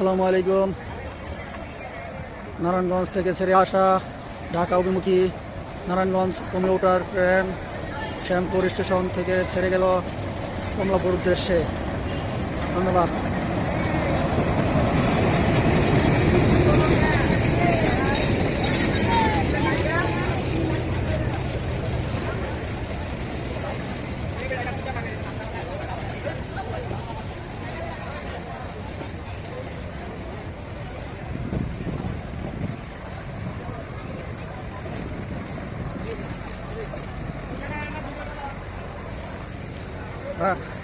আসসালামু আলাইকুম। নারায়ণগঞ্জ থেকে ছেড়ে আসা ঢাকা অভিমুখী Narayanganj commuter train Shyampur station থেকে ছেড়ে গেল কমলাপুর উদ্দেশ্যে। ধন্যবাদ। Ha?